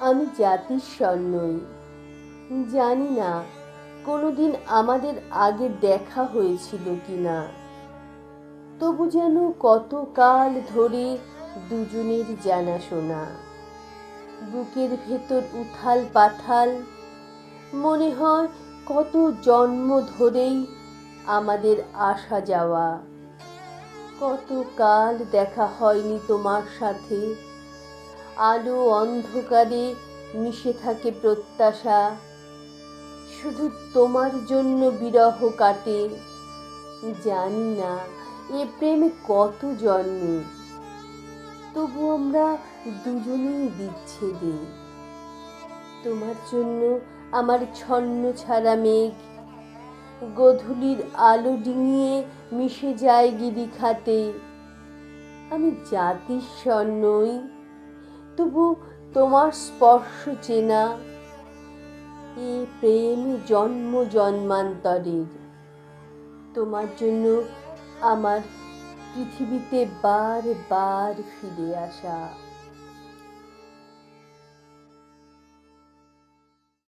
আমি জাতিস্বর নই। জানি না, কোনোদিন আমাদের আগে দেখা হয়েছিল কিনা। তবু যেন কতকাল ধরে দুজনের জানাশোনা। বুকের ভেতর উথাল পাথাল, মনে হয় কত জন্ম ধরেই আমাদের আসা যাওয়া। কত কাল দেখা হয়নি তোমার সাথে আলো অন্ধকারে মিশে থাকে প্রত্যাশা। শুধু তোমার জন্য বিরহ কাটে, জানি না এ প্রেমে কত জন্মে। তবু আমরা দুজনেই বিচ্ছেদে। তোমার জন্য আমার ছন্ন ছাড়া মেঘ। গধূলির আলো ডিঙিয়ে মিশে যায় গিরিখাতে। আমি জাতিস্বর নই তবু তোমার স্পর্শ চেনা। এ প্রেম জন্ম জন্মান্তরের। তোমার জন্য আমার পৃথিবীতে বার বার ফিরে আসা।